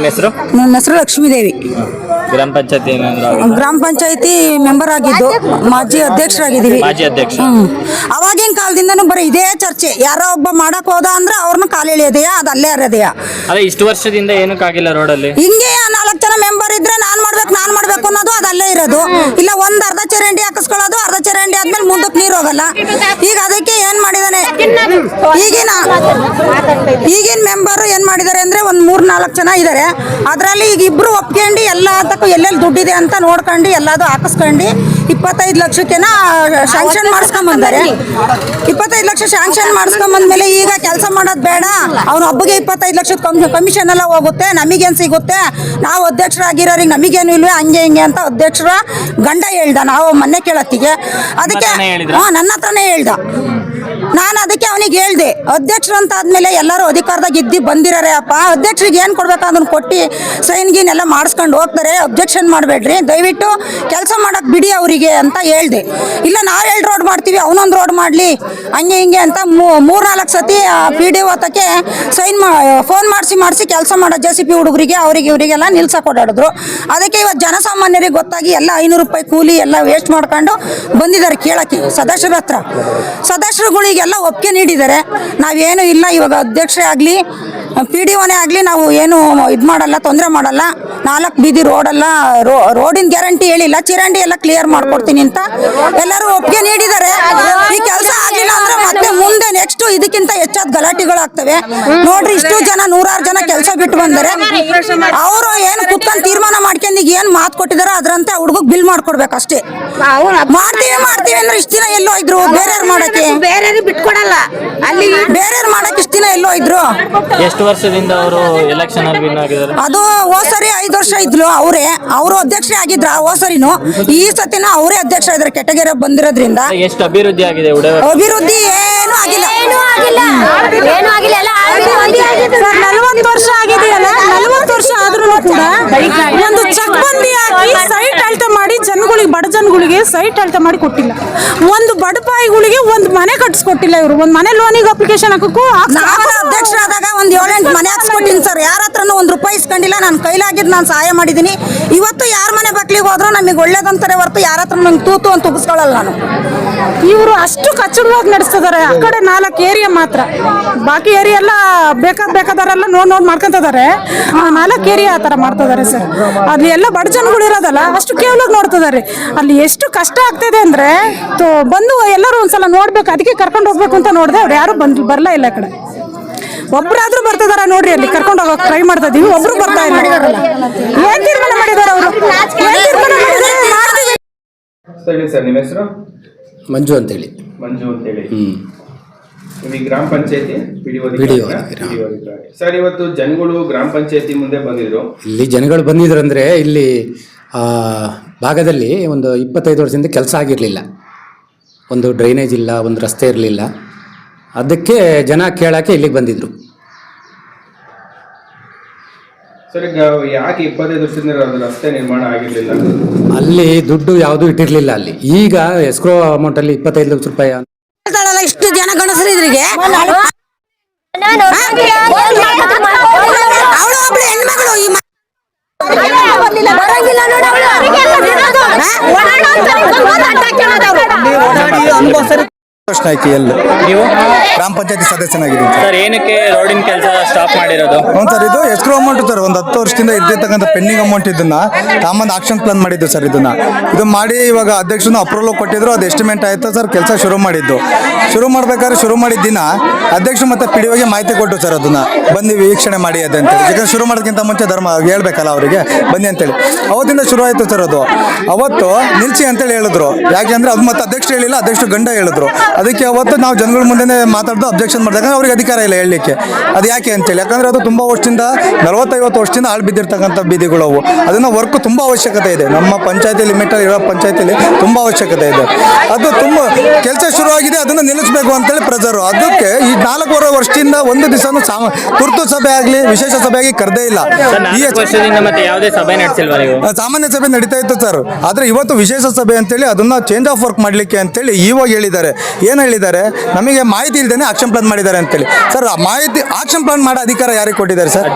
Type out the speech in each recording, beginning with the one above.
ನಿಮ್ಮ ಹೆಸರು? ನನ್ನ ಹೆಸರು ಲಕ್ಷ್ಮೀದೇವಿ. ಗ್ರಾಮ ಪಂಚಾಯತಿ ಏನಾದ್ರು ಗ್ರಾಮ ಪಂಚಾಯತಿ ಮೆಂಬರ್ ಆಗಿದ್ದು ಮಾಜಿ ಅಧ್ಯಕ್ಷರಾಗಿದ್ದೀವಿ. ಮಾಜಿ ಅಧ್ಯಕ್ಷ. ಹ್ಮ್. ಅವಾಗಿನ ಕಾಲದಿಂದನೂ ಬರೀ ಇದೇ ಚರ್ಚೆ. ಯಾರೋ ಒಬ್ಬ ಮಾಡಕ್ ಹೋದ ಅಂದ್ರೆ ಅವ್ರನ್ನ ಕಾಲು ಎಳೆಯೋದೆಯಾ? ಅದು ಅಲ್ಲೇ ಇಷ್ಟು ವರ್ಷದಿಂದ ಏನಕ್ಕಾಗಿಲ್ಲ ರೋಡಲ್ಲಿ ಹಿಂಗೆ ನಾಲ್ಕು ಜನ ಮೆಂಬರ್ ಇದ್ರೆ ನಾನ್ ಮಾಡ್ಬೇಕು ನಾನ್ ಮಾಡ್ಬೇಕು ಅನ್ನೋದು ಅದಲ್ಲೇ ಅಲ್ಲೇ ಇರೋದು. ಇಲ್ಲ ಒಂದ್ ಅರ್ಧ ಚರಂಡಿ ಹಾಕಿಸ್ಕೊಳ್ಳೋದು ಅರ್ಧ ಚರಂಡಿ ಆದ್ಮೇಲೆ ಮುಂದಕ್ಕೆ ನೀರು ಹೋಗಲ್ಲ. ಈಗ ಅದಕ್ಕೆ ಏನ್ ಮಾಡಿದಾನೆ? ಈಗಿನ ಈಗಿನ ಮೆಂಬರ್ ಏನ್ ಮಾಡಿದಾರೆ ಅಂದ್ರೆ ಒಂದ್ ಮೂರ್ ನಾಲ್ಕು ಜನ ಇದಾರೆ. ಅದ್ರಲ್ಲಿ ಈಗ ಇಬ್ರು ಒಪ್ಕೊಂಡು ಎಲ್ಲದಕ್ಕೂ ಎಲ್ಲೆಲ್ಲಿ ದುಡ್ಡಿದೆ ಅಂತ ನೋಡ್ಕೊಂಡು ಎಲ್ಲದು ಹಾಕಿಸ್ಕೊಂಡು ಇಪ್ಪತ್ತೈದು ಲಕ್ಷಕ್ಕೆನ ಶಾಂಕ್ಷನ್ ಮಾಡಿಸ್ಕೊಂಡ್ ಬಂದಾರೆ. ಇಪ್ಪತ್ತೈದು ಲಕ್ಷ ಶಾಂಕ್ಷನ್ ಮಾಡಿಸ್ಕೊಂಡ್ ಬಂದ್ಮೇಲೆ ಈಗ ಕೆಲಸ ಮಾಡೋದು ಬೇಡ. ಅವ್ನ ಒಬ್ಬಗೆ ಇಪ್ಪತ್ತೈದು ಲಕ್ಷದ ಕಮಿಷನ್ ಎಲ್ಲ ಹೋಗುತ್ತೆ. ನಮಗೇನು ಸಿಗುತ್ತೆ? ನಾವು ಅಧ್ಯಕ್ಷರಾಗಿರೋರಿಗೆ ನಮಗೇನು ಇಲ್ವೇ ಹಂಗೆ ಹಿಂಗೆ ಅಂತ ಅಧ್ಯಕ್ಷರ ಗಂಡ ಹೇಳ್ದ. ನಾವು ಮೊನ್ನೆ ಕೇಳತ್ತಿಗೆ. ಅದಕ್ಕೆ? ಹಾ ನನ್ನ ಹತ್ರನೇ ಹೇಳ್ದ. ನಾನು ಅದಕ್ಕೆ ಅವನಿಗೆ ಹೇಳ್ದೆ ಅಧ್ಯಕ್ಷರು ಅಂತ ಆದ್ಮೇಲೆ ಎಲ್ಲರೂ ಅಧಿಕಾರದಾಗ ಇದ್ದು ಬಂದಿರಾರೆ ಅಪ್ಪ. ಅಧ್ಯಕ್ಷರಿಗೆ ಏನು ಕೊಡ್ಬೇಕು ಅದನ್ನ ಕೊಟ್ಟು ಸೈನ್ ಗೀನೆಲ್ಲ ಎಲ್ಲ ಮಾಡಿಸ್ಕೊಂಡು ಹೋಗ್ತಾರೆ. ಅಬ್ಜೆಕ್ಷನ್ ಮಾಡಬೇಡ್ರಿ. ದಯವಿಟ್ಟು ಕೆಲಸ ಮಾಡಕ್ ಬಿಡಿ ಅವರಿಗೆ ಅಂತ ಹೇಳ್ದೆ. ಇಲ್ಲ, ನಾವು ಎರಡು ರೋಡ್ ಮಾಡ್ತೀವಿ, ಅವನೊಂದು ರೋಡ್ ಮಾಡಲಿ. ಹಂಗೆ ಹಿಂಗೆ ಅಂತ ಮೂರ್ ನಾಲ್ಕು ಸತಿ ಪಿ ಡಿ ಓತಕ್ಕೆ ಸೈನ್ ಫೋನ್ ಮಾಡಿಸಿ ಮಾಡಿಸಿ ಕೆಲಸ ಮಾಡೋ ಜೆ ಸಿ ಪಿ ಹುಡುಗರಿಗೆ, ಅವರಿಗೆ ಇವರಿಗೆಲ್ಲ ನಿಲ್ಸ ಓಡಾಡಿದ್ರು. ಅದಕ್ಕೆ ಇವತ್ತು ಜನಸಾಮಾನ್ಯರಿಗೆ ಗೊತ್ತಾಗಿ ಎಲ್ಲ ಐನೂರು ರೂಪಾಯಿ ಕೂಲಿ ಎಲ್ಲ ವೇಸ್ಟ್ ಮಾಡ್ಕೊಂಡು ಬಂದಿದ್ದಾರೆ ಕೇಳಕ್ಕೆ ಸದಸ್ಯರ ಹತ್ರ. ಸದಸ್ಯರುಗಳಿಗೆಲ್ಲ ಒಪ್ಪಿಗೆ ನೀಡಿದ್ದಾರೆ ನಾವೇನು ಇಲ್ಲ ಇವಾಗ ಅಧ್ಯಕ್ಷರೇ ಆಗಲಿ ಪಿ ಡಿ ಒನೇ ಆಗಲಿ ನಾವು ಏನು ಇದು ಮಾಡಲ್ಲ ತೊಂದರೆ ಮಾಡಲ್ಲ. ನಾಲ್ಕು ಬೀದಿ ರೋಡೆಲ್ಲ ರೋಡಿನ ಗ್ಯಾರಂಟಿ ಹೇಳಿಲ್ಲ. ಚಿರಂಡಿ ಎಲ್ಲ ಕ್ಲಿಯರ್ ಮಾಡ್ಕೊಡ್ತೀನಿ ಅಂತ ಎಲ್ಲರೂ ಒಪ್ಪಿಗೆ ನೀಡಿದ್ದಾರೆ. ಈ ಕೆಲಸ ಆಗಿಲ್ಲ ಅಂದ್ರೆ ಮತ್ತೆ ಮುಂದೆ ನೆಕ್ಸ್ಟ್ ಇದಕ್ಕಿಂತ ಹೆಚ್ಚಾದ ಗಲಾಟೆಗಳು ಆಗ್ತವೆ ನೋಡ್ರಿ ಇಷ್ಟು ಜನ ನೂರಾರು ಜನ ಕೆಲಸ ಬಿಟ್ಟು ಬಂದರೆ ಅವರು ಏನು ಕುತ್ಕೊಂಡು ತೀರ್ಮಾನ ಮಾಡ್ಕೊಂಡು ಈಗ ಏನು ಮಾತು ಕೊಟ್ಟಿದಾರೋ ಅದ್ರಂತೆ ಹುಡುಗಗ್ ಬಿಲ್ ಮಾಡ್ಕೊಡ್ಬೇಕು ಅಷ್ಟೇ ಮಾಡ್ತೀವಿ ಮಾಡ್ತೀವಿ ಅಂದ್ರೆ ಇಷ್ಟು ದಿನ ಎಲ್ಲೋ ಇದ್ರು ಬೇರೆಯವ್ರು ಮಾಡಕ್ಕೆ? ಬೇರೆ ಬಿಟ್ಕೊಡಲ್ಲ. ಅಲ್ಲಿ ಬೇರೆಯವ್ರು ಮಾಡಕ್ಕೆ ಇಷ್ಟು ದಿನ ಎಲ್ಲೋ ಇದ್ರು? ಎಷ್ಟು ವರ್ಷದಿಂದ ಅವರು ಎಲೆಕ್ಷನ್ ಅಲ್ಲಿ ವಿನ್ ಆಗಿದ್ದಾರೆ. ಅದು ಹೋಸರಿ ಐದು ವರ್ಷ ಇದ್ಲು ಅವರೇ ಅವರು ಅಧ್ಯಕ್ಷ ಆಗಿದ್ರ ಹೋಸರಿನು. ಈ ಸತಿನ ಅವರೇ ಅಧ್ಯಕ್ಷ ಇದ್ರೆ ಕೆಟಗೆರೆ ಬಂದಿರೋದ್ರಿಂದ. ಎಷ್ಟು ಅಭಿವೃದ್ಧಿ ಆಗಿದೆ ಉಡವೆ. ಅಭಿವೃದ್ಧಿ ಏನು ಆಗಿಲ್ಲ. ಏನು ಆಗಿಲ್ಲ. ಏನು ಆಗಿಲ್ಲ. ಎಲ್ಲ ಅಭಿವೃದ್ಧಿ ಆಗಿದೆ. ನಲವತ್ತು ವರ್ಷ ಆಗಿದೆಯಲ್ಲ ನಲವತ್ತು ವರ್ಷ ಆದ್ರೂ ಕೂಡ ಒಂದು ಚೆಕ್ ಬಂದಿ ಹಾಕಿ ಸೈಟ್ ಅಳತೆ ಮಾಡಿ ಜನಗಳಿಗೆ ಸೈಟ್ ಅಳತೆ ಮಾಡಿ ಕೊಟ್ಟಿಲ್ಲ. ಒಂದು ಬಡಪಾಯಿಗಳಿಗೆ ಒಂದು ಮನೆ ಕಟ್ಸ್ಕೊಟ್ಟಿಲ್ಲ ಇವರು. ಒಂದು ಮನೆ ಲೋನಿಗೆ ಅಪ್ಲಿಕೇಶನ್ ಹಾಕಕ್ಕೂ ಅಧ್ಯಕ್ಷರಾದಾಗ ಒಂದು ಏಳೆಂಟು ಮನೆ ಹಾಕ್ಸ್ಕೊಟ್ಟಿನಿ ಸರ್. ಯಾರ ಹತ್ರನೂ ಒಂದು ರೂಪಾಯಿ ಇಸ್ಕೊಂಡಿಲ್ಲ. ನಾನು ಕೈಲಾಗಿದ್ದು ನಾನು ಸಹಾಯ ಮಾಡಿದ್ದೀನಿ ಇವತ್ತು ಯಾರ ಮನೆ ಬಕ್ಲಿಗೆ ಹೋದ್ರೂ ನಮಗೆ ಒಳ್ಳೇದಂತಾರೆ ಹೊರತು ಯಾರ ಹತ್ರ ನಂಗೆ ತೂತು ಅಂತ ಉಗಿಸ್ಕೊಳ್ಳಲ್ಲ ನಾನು. ಇವರು ಅಷ್ಟು ಕಚ್ಚಡವಾಗಿ ನಡೆಸ್ತಿದ್ದಾರೆ ಆ ಕಡೆ ನಾಲ್ಕು ಏರಿಯಾ ಮಾತ್ರ. ಬಾಕಿ ಏರಿಯಾ ಎಲ್ಲ ಬೇಕಾದ ಬೇಕಾದವರೆಲ್ಲ ನೋಡಿ ನೋಡ್ ಮಾಡ್ಕೊಂತಿದ್ದಾರೆ ಆ ನಾಲ್ಕು ಏರಿಯಾ ಆ ಥರ ಮಾಡ್ತಿದ್ದಾರೆ ಸರ್. ಅಲ್ಲಿ ಎಲ್ಲ ಬಡ ಜನಗಳು ಇರೋದಲ್ಲ ಅಷ್ಟು ಕೇವಲ ನೋಡ್ತಿದ್ದಾರೆ ಅಲ್ಲಿ ಎಷ್ಟು ಕಷ್ಟ ಆಗ್ತಿದೆ ಅಂದ್ರೆ ತೋ- ಬಂದು ಎಲ್ಲರೂ ಒಂದ್ಸಲ ನೋಡ್ಬೇಕು ಅದಕ್ಕೆ ಕರ್ಕೊಂಡು ಹೋಗ್ಬೇಕು ಅಂತ ನೋಡಿದೆ ಅವ್ರು ಯಾರು ಬಂದ್ ಬರಲ್ಲ ಇಲ್ಲ ಕಡೆ. ಒಬ್ರಾದ್ರೂ ಬರ್ತಿದಾರ ನೋಡ್ರಿ ಅಲ್ಲಿ ಕರ್ಕೊಂಡು ಹೋಗಕ್ ಟ್ರೈ ಮಾಡ್ತಾ ಇದೀವಿ ಒಬ್ರು ಬರ್ತಾ ಇಲ್ಲ. ಏನ್ ತೀರ್ಮಾನ ಮಾಡಿದಾರೆ ಅವರು? ಸರಿ ಸರ್ ನಿಮ್ಮ ಹೆಸರು? ಮಂಜು ಅಂತೇಳಿ. ಮಂಜು ಅಂತೇಳಿ. ಹ್ಮ್. ನಿಮಗೆ ಗ್ರಾಮ ಪಂಚಾಯತಿ? ಸರ್ ಇವತ್ತು ಜನಗಳು ಗ್ರಾಮ ಪಂಚಾಯತಿ ಮುಂದೆ ಬಂದಿದ್ರು. ಇಲ್ಲಿ ಜನಗಳು ಬಂದಿದ್ರು ಅಂದ್ರೆ ಇಲ್ಲಿ ಆ, ಭಾಗದಲ್ಲಿ ಒಂದು ಇಪ್ಪತ್ತೈದು ವರ್ಷದಿಂದ ಕೆಲಸ ಆಗಿರಲಿಲ್ಲ. ಒಂದು ಡ್ರೈನೇಜ್ ಇಲ್ಲ ಒಂದು ರಸ್ತೆ ಇರಲಿಲ್ಲ. ಅದಕ್ಕೆ ಜನ ಕೇಳೋಕ್ಕೆ ಇಲ್ಲಿಗೆ ಬಂದಿದ್ರು. ಸರ್ ಈಗ ಯಾಕೆ ಇಪ್ಪತ್ತೈದು ವರ್ಷದಿಂದ ರಸ್ತೆ ನಿರ್ಮಾಣ ಆಗಿರಲಿಲ್ಲ? ಅಲ್ಲಿ ದುಡ್ಡು ಯಾವುದೂ ಇಟ್ಟಿರಲಿಲ್ಲ ಅಲ್ಲಿ. ಈಗ ಎಸ್ಕ್ರೋ ಅಮೌಂಟಲ್ಲಿ ಇಪ್ಪತ್ತೈದು ಲಕ್ಷ ರೂಪಾಯಿ ಇಷ್ಟು ಜನ ಗಣಸರು ಇದ್ರಿಗೆ? ನಾನು ಅವಳು ಒಬ್ಳು ಹೆಣ್ಮಗಳು ಈ ಬರಂಗಿಲ್ಲ ನೋಡು ಆಯ್ಕೆ ಎಲ್ಲಿ ನೀವು? ಗ್ರಾಮ ಪಂಚಾಯತಿ ಸದಸ್ಯನಾಗಿದ್ದೀನಿ. ಸರ್ ಏನಕ್ಕೆ ರೋಡಿನ ಕೆಲಸ ಸ್ಟಾಪ್ ಮಾಡಿರೋದು? ಹ್ಞೂ ಸರ್ ಇದು ಎಸ್ಕ್ರೋ ಅಮೌಂಟ್ ಸರ್. ಒಂದು ಹತ್ತು ವರ್ಷದಿಂದ ಇದ್ದಿರ್ತಕ್ಕಂಥ ಪೆಂಡಿಂಗ್ ಅಮೌಂಟ್ ಇದನ್ನ ತಮ್ಮೊಂದು ಆಕ್ಷನ್ ಪ್ಲಾನ್ ಮಾಡಿದ್ದು ಸರ್ ಇದನ್ನ. ಇದು ಮಾಡಿ ಇವಾಗ ಅಧ್ಯಕ್ಷನ ಅಪ್ರೂವಲ್ ಕೊಟ್ಟಿದ್ರು ಅದು ಎಸ್ಟಿಮೇಟ್ ಆಯಿತು ಸರ್ ಕೆಲಸ ಶುರು ಮಾಡಿದ್ದು. ಶುರು ಮಾಡ್ಬೇಕಾದ್ರೆ ಶುರು ಮಾಡಿದ ದಿನ ಅಧ್ಯಕ್ಷ ಮತ್ತೆ ಪಿ ಡಿ ಮಾಹಿತಿ ಕೊಟ್ಟು ಸರ್ ಅದನ್ನ. ಬಂದು ವೀಕ್ಷಣೆ ಮಾಡಿ ಅದಂತೇಳಿ ಯಾಕಂದ್ರೆ ಶುರು ಮಾಡೋದಕ್ಕಿಂತ ಮುಂಚೆ ಧರ್ಮ ಹೇಳ್ಬೇಕಲ್ಲ ಅವರಿಗೆ. ಬನ್ನಿ ಅಂತೇಳಿ. ಅವತ್ತಿಂದ ಶುರು ಆಯಿತು ಸರ್ ಅದು. ಅವತ್ತು ನಿಲ್ಸಿ ಅಂತೇಳಿ ಹೇಳಿದ್ರು. ಯಾಕೆ ಅಂದ್ರೆ ಅದು ಮತ್ತೆ ಅಧ್ಯಕ್ಷ ಹೇಳಿಲ್ಲ ಅಧ್ಯಕ್ಷ ಗಂಡ ಹೇಳಿದ್ರು. ಅದಕ್ಕೆ ಅವತ್ತು ನಾವು ಜನಗಳ ಮುಂದೆನೇ ಮಾತಾಡ್ದು ಅಬ್ಜೆಕ್ಷನ್ ಮಾಡಿದಾಗ ಅವ್ರಿಗೆ ಅಧಿಕಾರ ಇಲ್ಲ ಹೇಳಲಿಕ್ಕೆ. ಅದು ಯಾಕೆ ಅಂತೇಳಿ. ಯಾಕಂದ್ರೆ ಅದು ತುಂಬಾ ವರ್ಷದಿಂದ ನಲವತ್ತೈವತ್ತು ವರ್ಷದಿಂದ ಹಾಳು ಬಿದ್ದಿರ್ತಕ್ಕಂಥ ಬೀದಿಗಳು ಅವು. ಅದನ್ನ ವರ್ಕ್ ತುಂಬಾ ಅವಶ್ಯಕತೆ ಇದೆ. ನಮ್ಮ ಪಂಚಾಯತಿ ಲಿಮಿಟ್ ಇರೋ ಪಂಚಾಯತಿಲಿ ತುಂಬಾ ಅವಶ್ಯಕತೆ ಇದೆ. ಅದು ತುಂಬಾ ಕೆಲಸ ಶುರುವಾಗಿದೆ ಅದನ್ನ ನಿಲ್ಲಿಸಬೇಕು ಅಂತೇಳಿ ಪ್ರೆಜರು. ಅದಕ್ಕೆ ಈ ನಾಲ್ಕೂವರೆ ವರ್ಷದಿಂದ ಒಂದು ದಿವಸ ಸಾಮ ತುರ್ತು ಸಭೆ ಆಗಲಿ ವಿಶೇಷ ಸಭೆ ಆಗಿ ಕರೆದೇ ಇಲ್ಲ. ಈ ಸಾಮಾನ್ಯ ಸಭೆ ನಡೀತಾ ಇತ್ತು ಸರ್. ಆದರೆ ಇವತ್ತು ವಿಶೇಷ ಸಭೆ ಅಂತೇಳಿ ಅದನ್ನ ಚೇಂಜ್ ಆಫ್ ವರ್ಕ್ ಮಾಡ್ಲಿಕ್ಕೆ ಅಂತೇಳಿ ಇವಾಗ ಹೇಳಿದ್ದಾರೆ. ಏನು ಹೇಳಿದ್ದಾರೆ? ನಮಗೆ ಮಾಹಿತಿ ಇಲ್ದೇನೆ ಆಕ್ಷನ್ ಪ್ಲಾನ್ ಮಾಡಿದ್ದಾರೆ ಅಂತೇಳಿ. ಸರ್ ಆ ಮಾಹಿತಿ ಆಕ್ಷನ್ ಪ್ಲಾನ್ ಮಾಡೋ ಅಧಿಕಾರ ಯಾರಿಗೆ ಕೊಟ್ಟಿದ್ದಾರೆ ಸರ್.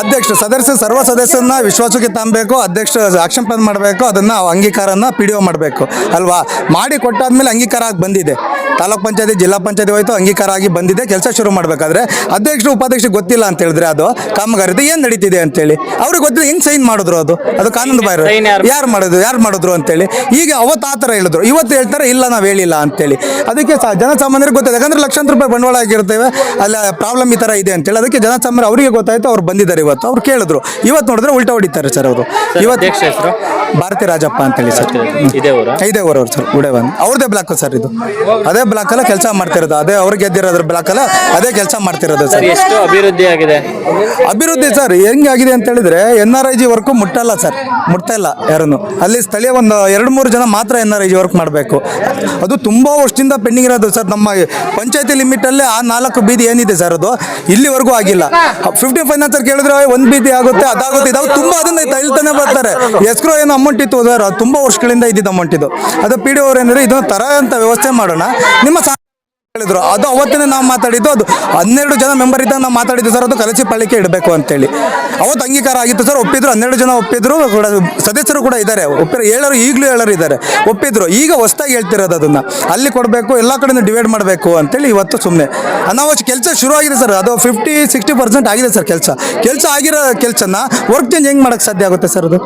ಅಧ್ಯಕ್ಷ ಸದಸ್ಯ ಸರ್ವ ಸದಸ್ಯರನ್ನ ವಿಶ್ವಾಸಕ್ಕೆ ತಂಬೇಕು ಅಧ್ಯಕ್ಷ ಆಕ್ಷನ್ ಪ್ಲಾನ್ ಮಾಡಬೇಕು ಅದನ್ನ ಅಂಗೀಕಾರನ ಪಿ ಡಿ ಒ ಮಾಡಬೇಕು. ಅಲ್ವಾ? ಮಾಡಿ ಕೊಟ್ಟಾದ್ಮೇಲೆ ಅಂಗೀಕಾರ ಆಗಿ ಬಂದಿದೆ. ತಾಲೂಕ್ ಪಂಚಾಯತಿ ಜಿಲ್ಲಾ ಪಂಚಾಯತಿ ಹೋಯ್ತು ಅಂಗೀಕಾರ ಆಗಿ ಬಂದಿದೆ ಕೆಲಸ ಶುರು ಮಾಡಬೇಕಾದ್ರೆ ಅಧ್ಯಕ್ಷರು ಉಪಾಧ್ಯಕ್ಷ ಗೊತ್ತಿಲ್ಲ ಅಂತ ಹೇಳಿದ್ರೆ ಅದು ಕಾಮಗಾರಿದು ಏನು ನಡೀತಿದೆ ಅಂತೇಳಿ. ಅವ್ರಿಗೆ ಗೊತ್ತಿಲ್ಲ ಹೆಂಗ್ ಸೈನ್ ಮಾಡಿದ್ರು ಅದು? ಅದು ಕಾನೂನು ಬಾಹಿರ. ಯಾರು? ಮಾಡಿದ್ರು ಯಾರು ಮಾಡಿದ್ರು ಅಂತೇಳಿ. ಈಗ ಅವತ್ತು ಆ ಥರ ಹೇಳಿದ್ರು. ಇವತ್ತು ಹೇಳ್ತಾರೆ ಇಲ್ಲ ನಾವು ಹೇಳಿಲ್ಲ ಅಂತೇಳಿ. ಅದಕ್ಕೆ ಸ- ಜನಸಾಮಾನ್ಯರಿಗೆ ಗೊತ್ತಾಯ್ತು ಯಾಕಂದ್ರೆ ಲಕ್ಷಾಂತರ ರೂಪಾಯಿ ಬಂಡವಾಳ ಆಗಿರ್ತೇವೆ. ಅಲ್ಲ ಪ್ರಾಬ್ಲಮ್ ಈ ಥರ ಇದೆ ಅಂತೇಳಿ ಅದಕ್ಕೆ ಜನಸಾಮಾನ್ಯರು ಅವರಿಗೆ ಗೊತ್ತಾಯ್ತು ಅವ್ರು ಬಂದಿದ್ದಾರೆ ಇವತ್ತು. ಅವ್ರು ಕೇಳಿದ್ರು. ಇವತ್ತು ನೋಡಿದ್ರೆ ಉಲ್ಟಾ ಹೊಡಿತಾರೆ ಸರ್ ಅವರು. ಇವತ್ತು ಹೆಸರು? ಭಾರತಿ ರಾಜಪ್ಪ ಅಂತೇಳಿ ಸರ್. ಇದೇ ಊರ? ಐದೇ ಊರವ್ರು ಸರ್ ಉಡೇವನ್ ಅವ್ರದೇ ಬ್ಲಾಕ್ ಸರ್ ಇದು. ಅದೇ ಬ್ಲಾಕ್ ಅಲ್ಲ ಕೆಲಸ ಮಾಡ್ತಿರೋದು. ಅದೇ ಅವ್ರು ಗೆದ್ದಿರೋದ್ರ ಬ್ಲಾಕ್ ಅಲ್ಲ ಅದೇ ಕೆಲಸ ಮಾಡ್ತಿರೋದು ಸರ್. ಸರ್ ಎಷ್ಟು ಅಭಿವೃದ್ಧಿ ಆಗಿದೆ? ಅಭಿವೃದ್ಧಿ ಸರ್ ಹೆಂಗಾಗಿದೆ ಅಂತ ಹೇಳಿದ್ರೆ N R I G work ಮುಟ್ಟಲ್ಲ sir. ಮುಟ್ಟಲ್ಲ ಇಲ್ಲ ಯಾರನ್ನು. ಅಲ್ಲಿ ಸ್ಥಳೀಯ ಒಂದು ಎರಡು ಮೂರು ಜನ ಮಾತ್ರ N R I G work ಮಾಡಬೇಕು. ಅದು ತುಂಬ ವರ್ಷದಿಂದ ಪೆಂಡಿಂಗ್ ಇರೋದು ಸರ್ ನಮ್ಮ ಪಂಚಾಯತಿ ಲಿಮಿಟಲ್ಲೇ ಆ ನಾಲ್ಕು ಬೀದಿ ಏನಿದೆ ಸರ್ ಅದು? ಇಲ್ಲಿವರೆಗೂ ಆಗಿಲ್ಲ. ಫಿಫ್ಟಿ ಸರ್ ಕೇಳಿದ್ರೆ ಒಂದ್ ಬೀದಿ ಆಗುತ್ತೆ, ಅದಾಗುತ್ತೆ. ಇದಾವೆ ತುಂಬಾ ಅದನ್ನ ತಳ್ತಾನೆ ಬರ್ತಾರೆ. ಎಸ್ಕ್ರೋ ಏನು ಅಮೌಂಟ್ ಇತ್ತು ಸರ್ ತುಂಬ ವರ್ಷಗಳಿಂದ ಇದ್ದಿದ್ದು ಅಮೌಂಟ್ ಇದು. ಅದು ಪಿ ಡಿ ಅವ್ರು ಇದನ್ನು ತರ ಅಂತ ವ್ಯವಸ್ಥೆ ಮಾಡೋಣ. ನಿಮ್ಮ ಹೇಳಿದ್ರು. ಅದು ಅವತ್ತಿನ ನಾವು ಮಾತಾಡಿದ್ದು, ಅದು ಹನ್ನೆರಡು ಜನ ಮೆಂಬರ್ ಇದ್ದಾಗ ನಾವು ಮಾತಾಡಿದ್ದು, ಸರ್, ಅದು ಕಲಸಿ ಪಳ್ಳಿಕೆ ಇಡಬೇಕು ಅಂತೇಳಿ. ಅವತ್ತು ಅಂಗೀಕಾರ ಆಗಿತ್ತು, ಸರ್, ಒಪ್ಪಿದ್ರು. ಹನ್ನೆರಡು ಜನ ಒಪ್ಪಿದ್ರು, ಕೂಡ ಸದಸ್ಯರು ಕೂಡ ಇದ್ದಾರೆ. ಒಪ್ಪಿದ್ರು ಹೇಳೋರು ಈಗಲೂ ಹೇಳೋರು ಇದ್ದಾರೆ. ಒಪ್ಪಿದ್ರು. ಈಗ ಹೊಸ್ದಾಗಿ ಹೇಳ್ತಿರೋದು ಅದನ್ನು. ಅಲ್ಲಿ ಕೊಡಬೇಕು, ಎಲ್ಲ ಕಡೆನೂ ಡಿವೈಡ್ ಮಾಡಬೇಕು ಅಂತೇಳಿ ಇವತ್ತು ಸುಮ್ಮನೆ ಅನಾವಶ್ಯ ಕೆಲಸ ಶುರು ಆಗಿದೆ, ಸರ್. ಅದು ಫಿಫ್ಟಿ ಸಿಕ್ಸ್ಟಿ ಪರ್ಸೆಂಟ್ ಆಗಿದೆ, ಸರ್, ಕೆಲಸ. ಕೆಲಸ ಆಗಿರೋ ಕೆಲಸನ ವರ್ಕ್ ಚೇಂಜ್ ಹೆಂಗೆ ಮಾಡೋಕ್ಕೆ ಸಾಧ್ಯ ಆಗುತ್ತೆ, ಸರ್, ಅದು?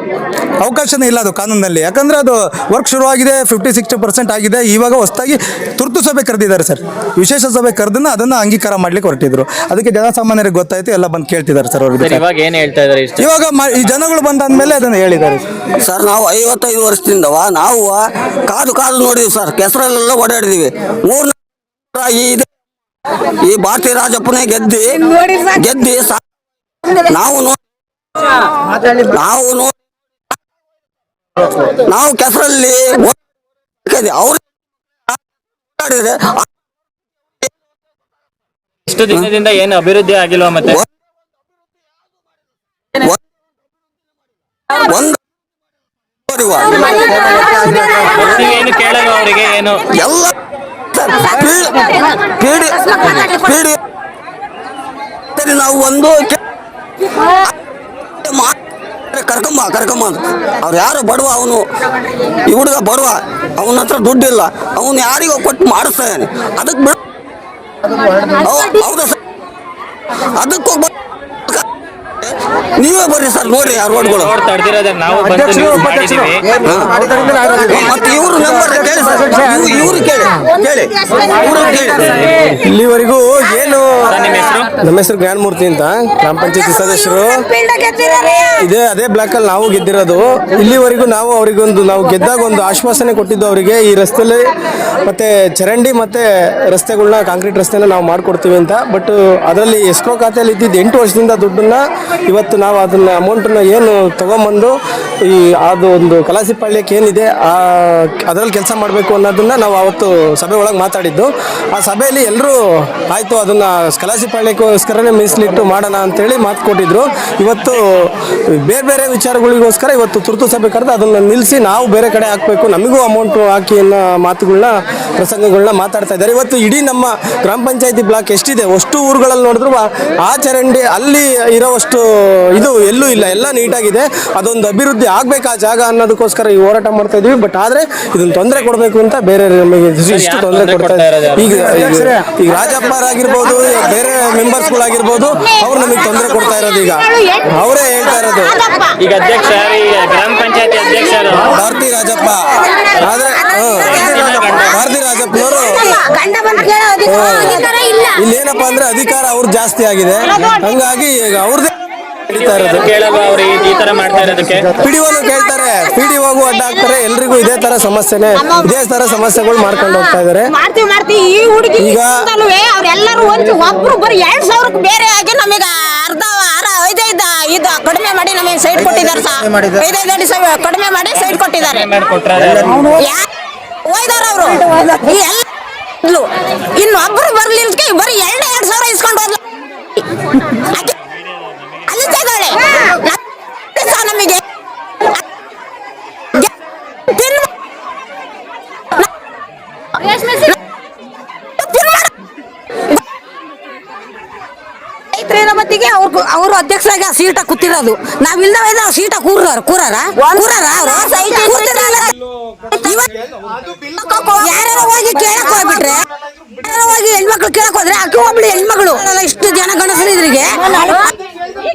ಅವಕಾಶನೇ ಇಲ್ಲ ಅದು ಕಾನೂನಲ್ಲಿ. ಯಾಕಂದರೆ ಅದು ವರ್ಕ್ ಶುರು ಆಗಿದೆ ಫಿಫ್ಟಿ ಸಿಕ್ಸ್ಟಿ ಪರ್ಸೆಂಟ್ ಆಗಿದೆ. ಇವಾಗ ಹೊಸ್ದಾಗಿ ತುರ್ತು ಸಭೆ ಕರೆದಿದ್ದಾರೆ, ಸರ್. ವಿಶೇಷ ಸಭೆ ಕರೆದನ್ನ ಅದನ್ನ ಅಂಗೀಕಾರ ಮಾಡ್ಲಿಕ್ಕೆ ಹೊರಟಿದ್ರು ಅದಕ್ಕೆ ಜನಸಾಮಾನ್ಯರಿಗೆ ಗೊತ್ತಾಯ್ತು ಎಲ್ಲ ಬಂದು ಕೇಳ್ತಿದ್ದಾರೆ ಸರ್ ಸರ್ ಅವ್ರಿಗೆ ಇವಾಗ ಏನ್ ಹೇಳ್ತಾ ಇದಾರೆ ಇಷ್ಟ ಇವಾಗ ಮ- ಈ ಜನಗಳು ಬಂದಾದ್ಮೇಲೆ ಅದನ್ನ ಹೇಳಿದ್ದಾರೆ ಸರ್ ನಾವು ಐವತ್ತೈದು ವರ್ಷದಿಂದವ ನಾವು ಕಾದು ಕಾದು ನೋಡಿದ್ವಿ ಸರ್ ಕೆಸರಲ್ಲೆಲ್ಲ ಓಡಾಡಿದೀವಿ ಮೂರ್ ಈ ಇದು- ಈ ಭಾರತೀಯ ರಾಜಪ್ಪನೇ ಗೆದ್ದಿ ಗೆದ್ದಿ ಸಾ- ನಾವು ನೋ ನಾವು ನಾವು ಕೆಸರಲ್ಲಿ ಅವ್ರು ಓಡಾಡಿದ್ರೆ ಇಷ್ಟು ದಿನದಿಂದ ಏನು ಅಭಿವೃದ್ಧಿ ಆಗಿಲ್ವಾ ಮತ್ತೆ? ಏನು ಕೇಳಲ್ಲ ಅವರಿಗೆ ಏನು? ಎಲ್ಲ ನಾವು ಒಂದು ಕರ್ಕಂಬ ಕರ್ಕಂಬ ಅಂತ. ಅವ್ರು ಯಾರು ಬಡವ ಅವನು? ಈ ಹುಡುಗ ಬಡವ ಅವನ ಹತ್ರ ದುಡ್ಡಿಲ್ಲ. ಅವನು ಯಾರಿಗೋ ಕೊಟ್ಟು ಮಾಡಿಸ್ತಾನೆ ಅದಕ್ಕೆ ಬಿಡ. ಅದಕ್ಕೆ ನೀವೇ ಬರ್ರಿ ಸರ್ ನೋಡ್ರಿ ಆ ರೋಡ್ಗಳು ರೋಡ್ ತಡೆದಿರೋದೇ ನಾವು ಬಂದು news ಮಾಡಿದೀವಿ ಮತ್ತೆ ಇವರು ನಂಬರ್ ಕೇಳಿ ಸರ್. ಇವ್ರು- ಇವ್ರು ಕೇಳಿ ಕೇಳಿ ಇವ್ರು ಕೇಳಿ. ಇಲ್ಲಿವರೆಗೂ ಏನು ನಿಮ್ಮ ಹೆಸರು? ನಮ್ಮ ಹೆಸರು ಜ್ಞಾನಮೂರ್ತಿ ಅಂತ ಗ್ರಾಮ ಪಂಚಾಯತಿ ಸದಸ್ಯರು. ಇದೇ ಅದೇ ಬ್ಲಾಕ್ ಅಲ್ಲಿ ನಾವು ಗೆದ್ದಿರೋದು. ಇಲ್ಲಿವರೆಗೂ ನಾವು ಅವರಿಗೊಂದು ನಾವು ಗೆದ್ದಾಗ ಒಂದು ಆಶ್ವಾಸನೆ ಕೊಟ್ಟಿದ್ದು ಅವರಿಗೆ. ಈ ರಸ್ತೆಯಲ್ಲಿ ಮತ್ತೆ ಚರಂಡಿ ಮತ್ತೆ ರಸ್ತೆಗಳನ್ನ ಕಾಂಕ್ರೀಟ್ ರಸ್ತೆನ ನಾವು ಮಾಡ್ಕೊಡ್ತೀವಿ ಅಂತ. ಬಟ್ ಅದರಲ್ಲಿ ಎಸ್ಕೋ ಖಾತೆಯಲ್ಲಿ ಇದ್ದಿದ್ದು ಎಂಟು ವರ್ಷದಿಂದ ದುಡ್ಡನ್ನ ಇವತ್ತು ನಾವು ಅದನ್ನ ಅಮೌಂಟನ್ನ ಏನು ತಗೊಂಬಂದು ಈ ಅದು ಒಂದು ಕಲಾಸಿ ಪಾಳ್ಯಕ್ಕೆ ಏನಿದೆ, ಆ ಅದರಲ್ಲಿ ಕೆಲಸ ಮಾಡಬೇಕು ಅನ್ನೋದನ್ನ ನಾವು ಅವತ್ತು ಸಭೆ ಒಳಗೆ ಮಾತಾಡಿದ್ದು. ಆ ಸಭೆಯಲ್ಲಿ ಎಲ್ಲರೂ ಆಯಿತು, ಅದನ್ನು ಕಲಾಸಿ ಪಾಳ್ಯಕ್ಕೋಸ್ಕರನೇ ಮೀಸಲಿಟ್ಟು ಮಾಡೋಣ ಅಂತೇಳಿ ಮಾತು ಕೊಟ್ಟಿದ್ರು. ಇವತ್ತು ಬೇರೆ ಬೇರೆ ವಿಚಾರಗಳಿಗೋಸ್ಕರ ಇವತ್ತು ತುರ್ತು ಸಭೆ ಕರೆದು ಅದನ್ನು ನಿಲ್ಲಿಸಿ ನಾವು ಬೇರೆ ಕಡೆ ಹಾಕಬೇಕು. ನಮಗೂ ಅಮೌಂಟು ಹಾಕಿ ಅನ್ನೋ ಮಾತುಗಳನ್ನ ಪ್ರಸಂಗಗಳನ್ನ ಮಾತಾಡ್ತಾ ಇದ್ದಾರೆ. ಇವತ್ತು ಇಡೀ ನಮ್ಮ ಗ್ರಾಮ ಪಂಚಾಯತಿ ಬ್ಲಾಕ್ ಎಷ್ಟಿದೆ, ಅಷ್ಟು ಊರುಗಳಲ್ಲಿ ನೋಡಿದ್ರು, ಆ ಚರಂಡಿ ಅಲ್ಲಿ ಇರೋವಷ್ಟು ಇದು ಎಲ್ಲೂ ಇಲ್ಲ ಎಲ್ಲ ನೀಟಾಗಿದೆ. ಅದೊಂದು ಅಭಿವೃದ್ಧಿ ಆಗ್ಬೇಕು ಆ ಜಾಗ ಅನ್ನೋದಕ್ಕೋಸ್ಕರ ಈ ಹೋರಾಟ ಮಾಡ್ತಾ ಇದೀವಿ. ಬಟ್ ಆದ್ರೆ ಇದನ್ನ ತೊಂದರೆ ಕೊಡಬೇಕು ಅಂತ ಬೇರೆ ನಮಗೆ ಇಷ್ಟು ತೊಂದರೆ ಕೊಡ್ತಾ ಕೊಡ್ತಾ ಈಗ ಈಗ- ರಾಜಪ್ಪರಾಗಿರ್ಬೋದು ಬೇರೆ ಮೆಂಬರ್ಸ್ಗಳಾಗಿರ್ಬೋದು ಅವ್ರು ನಮಗೆ ತೊಂದರೆ ಕೊಡ್ತಾ ಇರೋದು ಈಗ. ಅವರೇ ಹೇಳ್ತಾ ಇರೋದು. ಈಗ ಅಧ್ಯಕ್ಷ ಗ್ರಾಮ ಪಂಚಾಯತಿ ಅಧ್ಯಕ್ಷ ಭಾರತಿ ರಾಜಪ್ಪ. ಆದ್ರೆ. ಭಾರತಿ ರಾಜಪ್ಪನವರು ಗಂಡ ಬಂದು ಕೇಳೋ ಅಧಿಕಾರ ಇಲ್ಲ. ಇಲ್ಲೇನಪ್ಪ ಅಂದ್ರೆ ಅಧಿಕಾರ ಅವ್ರು ಜಾಸ್ತಿ ಆಗಿದೆ. ಹಂಗಾಗಿ ಈಗ ಅವ್ರದ್ದೇ ನಡೀತಾ ಇರೋದು. ಕೇಳಲ್ವಾ ಅವ್ರು ಈ- ಈ ತರ ಮಾಡ್ತಾ ಇರೋದಕ್ಕೆ. ಪಿಡಿಒನು ಕೇಳ್ತಾರೆ. ಅಡ್ಡ ಹಾಕ್ತಾರೆ ಎಲ್ರಿಗೂ ಇದೇ ತರ ಸಮಸ್ಯೆನೆ ಇದೇ ತರ ಸಮಸ್ಯೆಗಳು ಮಾಡ್ಕೊಂಡು ಹೋಗ್ತಾ ಇದಾರೆ. ಮಾಡ್ತೀವಿ ಮಾಡ್ತೀವಿ. ಈ ಹುಡುಗಿ ಈಗ- ಅವ್ರೆಲ್ಲರೂ ಒಂದು ಒಬ್ರು ಬರೀ ಎರಡ್ ಸಾವಿರಕ್ಕೆ ಬೇರೆ ಆಗಿ ನಮಗೆ ಅರ್ಧ ಐದೈದು ಇದು ಕಡಿಮೆ ಮಾಡಿ ನಮಗೆ ಸೈಟ್ ಕೊಟ್ಟಿದ್ದಾರೆ ಸರ್ ಐದೈದು ಅಡಿ ಸಾವಿರ ಕಡಿಮೆ ಮಾಡಿ ಸೈಟ್ ಕೊಟ್ಟಿದ್ದಾರೆ. ಯಾ- ಹೋಯ್ದಾರ ಅವರು. ಇನ್ನು ಒಬ್ರು ಬರ್ಲಿಲ್ಕೆ ಬರೀ ಎರಡು ಎರಡ್ ಸಾವಿರ ಇಸ್ಕೊಂಡು ಹೋದ್ಲು. ಆಕೆ ನಮಗೆ ಮತ್ತಿಗೆ ಅವ್ರು ಅವರು ಅಧ್ಯಕ್ಷರಾಗಿ ಆ ಸೀಟ ಕೂತಿರೋದು. ನಾವಿಲ್ದವ ಆ ಸೀಟ ಕೂರಾರ? ಕೂರಾರ ಕೂರಾರ ಅವರು? ಯಾರು ಹೋಗಿ ಕೇಳಕ್ ಹೋಗ್ಬಿಟ್ರೆ ಹೋಗಿ ಹೆಣ್ಮಕ್ಳು ಕೇಳಕ್ ಹೋದ್ರೆ ಅಕ್ಕಿ ಒಬ್ಳು ಹೆಣ್ಮಗಳು ಇಷ್ಟು ಜನ ಗಂಡಸರು